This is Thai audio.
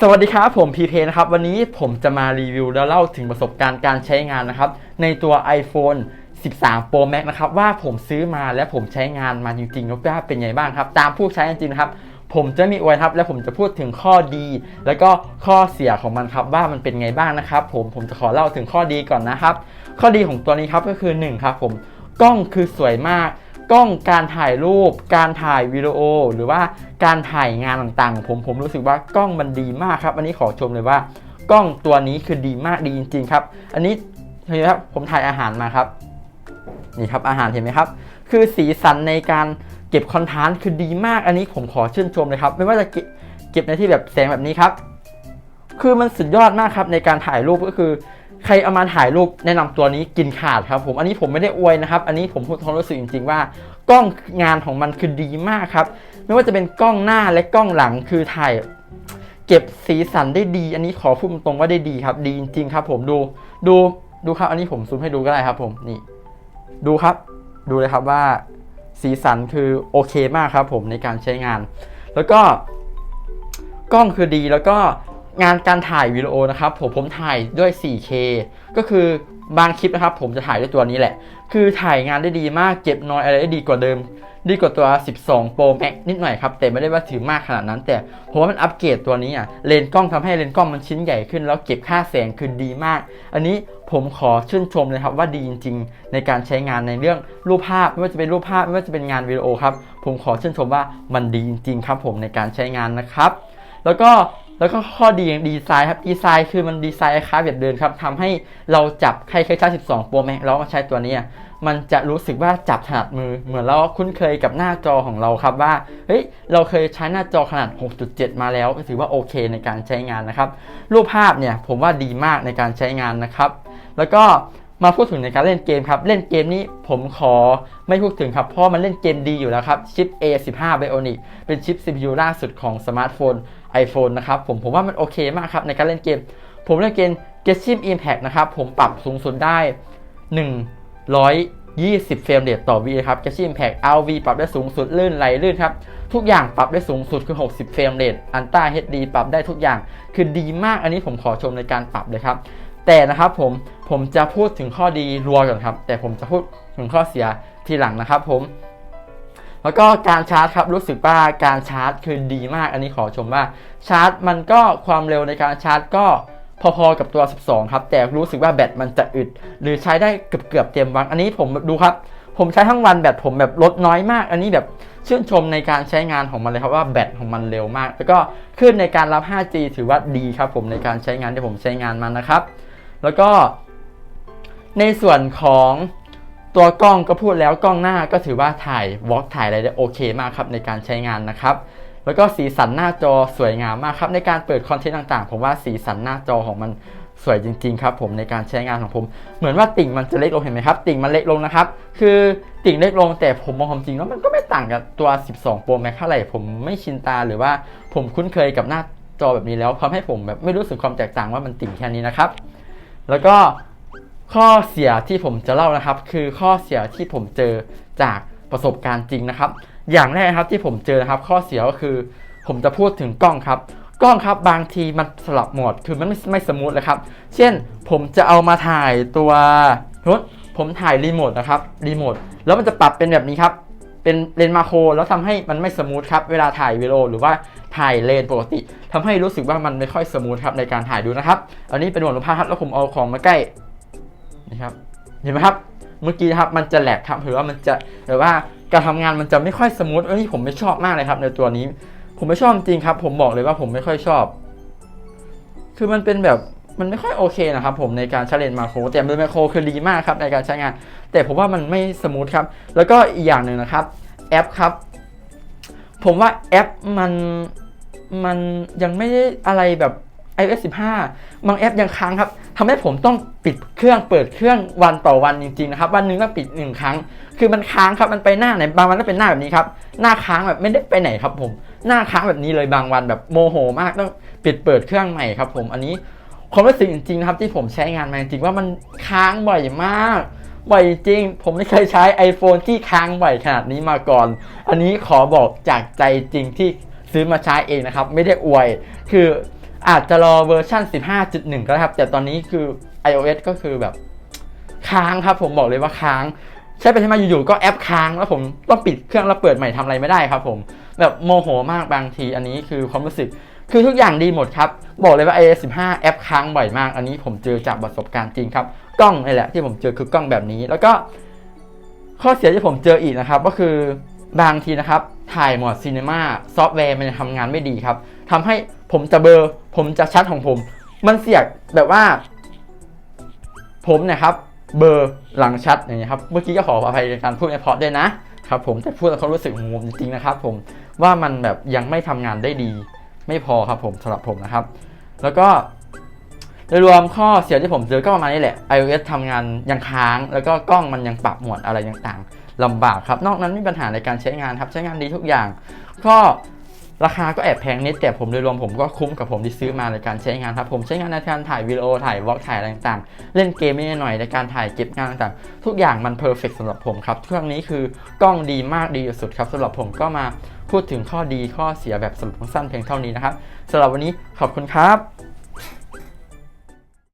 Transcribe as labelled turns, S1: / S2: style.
S1: สวัสดีครับผมพีเพนะครับ วันนี้ผมจะมารีวิวและเล่าถึงประสบการณ์การใช้งานนะครับ ในตัว iPhone 13 Pro Max นะครับ ว่าผมซื้อมาและผมใช้งานมาจริงๆแล้วว่าเป็นไงบ้างครับ ตามผู้ใช้จริงๆนะครับ ผมจะมีอวยครับ และผมจะพูดถึงข้อดี แล้วก็ข้อเสียของมันครับว่ามันเป็นไงบ้างนะครับ ผมผมจะขอเล่าถึงข้อดีก่อนนะครับ ข้อดีของตัวนี้ครับก็คือ1ครับผมกล้องคือสวยมาก กล้องการถ่ายรูป การถ่ายวิดีโอ หรือว่าการถ่ายงานต่างๆ ผมผมรู้สึกว่ากล้องมันดีมากครับ อันนี้ขอชมเลยว่ากล้องตัวนี้คือดีมากดีจริง ๆ ครับ อันนี้เห็นไหมครับผมถ่ายอาหารมาครับนี่ครับอาหารเห็นไหมครับ คือสีสันในการเก็บคอนทาสต์คือดีมากอันนี้ผมขอชื่นชมเลยครับ ไม่ว่าจะเก็บในที่แบบแสงแบบนี้ครับ คือมันสุดยอดมากครับในการถ่ายรูปก็คือ ใครเอามาถ่ายรูปแนะนำตัวนี้กินขาดครับผม อันนี้ผมไม่ได้อวยนะครับ อันนี้ผมพูดความรู้สึกจริง ๆ ว่ากล้องงานของมันคือดีมากครับ ไม่ว่าจะเป็นกล้องหน้าและกล้องหลังคือถ่ายเก็บสีสันได้ดี อันนี้ขอพูดตรงๆว่าได้ดีครับ ดีจริง ๆ ครับผมดูดูดูครับ อันนี้ผมซูมให้ดูก็ได้ครับ ผมนี่ ดูครับ ดูเลยครับว่าสีสันคือโอเคมากครับ ผมในการใช้งาน แล้วก็กล้องคือดีแล้วก็ งานการถ่ายวิดีโอนะครับผมผมถ่ายด้วย 4K ก็คือบางคลิปนะครับ ผมจะถ่ายด้วยตัวนี้แหละ คือถ่ายงานได้ดีมากเก็บน้อยอะไรได้ดีกว่าเดิม ดีกว่าตัว 12 Pro Max นิดหน่อยครับ แต่ไม่ได้ว่าถือมากขนาดนั้น แต่ผมว่ามันอัปเกรดตัวนี้อะเลนส์กล้องทำให้เลนส์กล้องมันชิ้นใหญ่ขึ้น แล้วเก็บค่าแสงคือดีมาก อันนี้ผมขอชื่นชมเลยครับว่าดีจริง ๆ ในการใช้งานในเรื่องรูปภาพไม่ว่าจะเป็นรูปภาพไม่ว่าจะเป็นงานวิดีโอครับผมขอชื่นชมว่ามันดีจริงๆครับ ผมในการใช้งานนะครับ แล้วก็ แล้วก็ข้อดีอย่างดีไซน์ครับ ดีไซน์คือมันดีไซน์คล้ายแบบเดินครับทำให้เราจับใครเคยใช้12 Pro Max แล้วมาใช้ตัวนี้มันจะรู้สึกว่าจับถนัดมือ เหมือนเราคุ้นเคยกับหน้าจอของเราครับว่า เฮ้ย เราเคยใช้หน้าจอขนาด 6.7 มาแล้วถือว่าโอเคในการใช้งานนะครับ รูปภาพเนี่ยผมว่าดีมากในการใช้งานนะครับ แล้วก็ มาพูดถึงในการเล่นเกมครับ เล่นเกมนี้ผมขอไม่พูดถึงครับ เพราะมันเล่นเกมดีอยู่แล้วครับ ชิป A15 Bionic เป็นชิป CPU ล่าสุดของสมาร์ทโฟน iPhone นะครับ ผมผมว่ามันโอเคมากครับ ในการเล่นเกม ผมเล่นเกม Genshin Impact นะครับ ผมปรับสูงสุดได้ 120 เฟรมเรทต่อวิครับ Genshin Impact RV ปรับได้สูงสุดลื่นไหลลื่นครับ ทุกอย่างปรับได้สูงสุดคือ 60 เฟรมเรท Ultra HD ปรับได้ทุกอย่าง คือดีมากอันนี้ผมขอชมในการปรับเลยครับ แต่นะครับผมผมจะพูดถึงข้อดีรัวก่อนครับ แต่ผมจะพูดถึงข้อเสียทีหลังนะครับผม แล้วก็การชาร์จครับรู้สึกว่าการชาร์จคือดีมาก อันนี้ขอชมว่าชาร์จมันก็ความเร็วในการชาร์จก็พอๆกับตัว 12 ครับ แต่รู้สึกว่าแบตมันจะอึด หรือใช้ได้เกือบๆเต็มวันอันนี้ผมดูครับ ผมใช้ทั้งวันแบตผมแบบลดน้อยมาก อันนี้แบบชื่นชมในการใช้งานของมันเลยครับว่าแบตของมันเร็วมาก แล้วก็ขึ้นในการรับ 5G ถือว่าดีครับผมในการใช้งานที่ผมใช้งานมันนะครับ แล้วก็ในส่วนของตัวกล้องก็พูดแล้วกล้องหน้าก็ถือว่าถ่ายวอล์กถ่ายอะไรได้โอเคมากครับในการใช้งานนะครับ แล้วก็สีสันหน้าจอสวยงามมากครับในการเปิดคอนเทนต์ต่างๆ ผมว่าสีสันหน้าจอของมันสวยจริง ๆ ครับผมในการใช้งานของผม เหมือนว่าติ่งมันจะเล็กลงเห็นไหมครับ ติ่งมันเล็กลงนะครับ คือติ่งเล็กลงแต่ผมมองความจริงแล้วมันก็ไม่ต่างกับตัว 12 Pro Max เท่าไหร่ผมไม่ชินตาหรือว่าผมคุ้นเคยกับหน้าจอแบบนี้แล้วทำให้ผมแบบไม่รู้สึกความแตกต่างว่ามันติ่งแค่นี้นะครับ แล้วก็ข้อเสียที่ผมจะเล่านะครับ คือข้อเสียที่ผมเจอจากประสบการณ์จริงนะครับ อย่างแรกครับที่ผมเจอนะครับ ข้อเสียก็คือผมจะพูดถึงกล้องครับ กล้องครับบางทีมันสลับโหมดคือมันไม่ไม่สมูทเลยครับ เช่นผมจะเอามาถ่ายตัวรถผมถ่ายรีโมทนะครับรีโมทแล้วมันจะปรับเป็นแบบนี้ครับ เป็นเลนมาโครแล้วทำให้มันไม่สมูทครับ เวลาถ่ายวิดีโอหรือว่าถ่ายเลนปกติทำให้รู้สึกว่ามันไม่ค่อยสมูทครับในการถ่ายดูนะครับ อันนี้เป็นหมวดรูปภาพครับแล้วผมเอาของมาใกล้นี่ครับเห็นไหมครับเมื่อกี้ครับมันจะแหลกครับหรือว่ามันจะหรือว่าการทำงานมันจะไม่ค่อยสมูทอันนี้ผมไม่ชอบมากเลยครับ ในตัวนี้ ผมไม่ชอบจริงครับ ผมบอกเลยว่าผมไม่ค่อยชอบ คือมันเป็นแบบมันไม่ค่อยโอเคนะครับผมในการใช้เลนมาโครแต่เลนมาโครคือดีมากครับในการใช้งาน แต่ผมว่ามันไม่สมูทครับ แล้วก็อีกอย่างหนึ่งนะครับ แอปครับ ผมว่าแอปมันมันยังไม่ได้อะไรแบบ iOS 15 บางแอปยังค้างครับทำให้ผมต้องปิดเครื่องเปิดเครื่องวันต่อวันจริงๆนะครับ วันนึงต้องปิดหนึ่งครั้ง คือมันค้างครับมันไปหน้าไหนบางวันก็เป็นหน้าแบบนี้ครับ หน้าค้างแบบไม่ได้ไปไหนครับ ผมหน้าค้างแบบนี้เลยบางวันแบบโมโห มากต้องปิดเปิดเครื่องใหม่ครับ ผมอันนี้ความรู้สึกจริงๆนะครับที่ผมใช้งานมาจริงๆว่ามันค้างบ่อยมาก บ่อยจริง ผมไม่เคยใช้ iPhone ที่ค้างบ่อยขนาดนี้มาก่อน อันนี้ขอบอกจากใจจริงที่ซื้อมาใช้เองนะครับ ไม่ได้อวย คืออาจจะรอเวอร์ชัน15.1 ก็ได้ครับ แต่ตอนนี้คือ iOS ก็คือแบบค้างครับผมบอกเลยว่าค้าง ใช้ไปใช้มาอยู่ๆก็แอปค้างแล้วผมต้องปิดเครื่องแล้วเปิดใหม่ทำอะไรไม่ได้ครับผม แบบโมโหมากบางทีอันนี้คือความรู้สึก คือทุกอย่างดีหมดครับ บอกเลยว่า iOS 15 แอปค้างบ่อยมาก อันนี้ผมเจอจากประสบการณ์จริงครับ กล้องนี่แหละที่ผมเจอคือกล้องแบบนี้ แล้วก็ ข้อเสียที่ผมเจออีกนะครับ ก็คือบางทีนะครับ ถ่ายโหมดซีนีมาซอฟต์แวร์มันทำงานไม่ดีครับทำให้ผมจะเบอร์ ผมจะชัดของผม มันเสียกแบบว่า ผมนะครับเบอร์หลังชัดอย่างเงี้ยครับ เมื่อกี้ก็ขออภัยในการพูดไม่เพราะด้วยนะครับ ผมแต่พูดแล้วเขารู้สึกของจริงๆนะครับ ผมว่ามันแบบยังไม่ทำงานได้ดี ไม่พอครับผมสำหรับผมนะครับ แล้วก็โดยรวมข้อเสียที่ผมเจอก็ประมาณนี้แหละ iOS ทำงานยังค้าง แล้วก็กล้องมันยังปรับหมดอะไรต่างๆลำบากครับ นอกนั้นไม่มีปัญหาในการใช้งานครับ ใช้งานดีทุกอย่าง ก็ ราคาก็แอบแพงนิดแต่ผมโดยรวมผมก็คุ้มกับผมที่ซื้อมาในการใช้งานครับผมใช้งานในการถ่ายวิดีโอถ่ายวอล์กถ่ายอะไรต่างๆ เล่นเกมนิดหน่อยในการถ่ายเก็บงานต่างๆ ทุกอย่างมันเพอร์เฟกสำหรับผมครับเครื่องนี้คือกล้องดีมากดีสุดครับสำหรับผมก็มาพูดถึงข้อดีข้อเสียแบบสรุปสั้นเพียงเท่านี้นะครับสำหรับวันนี้ขอบคุณครับ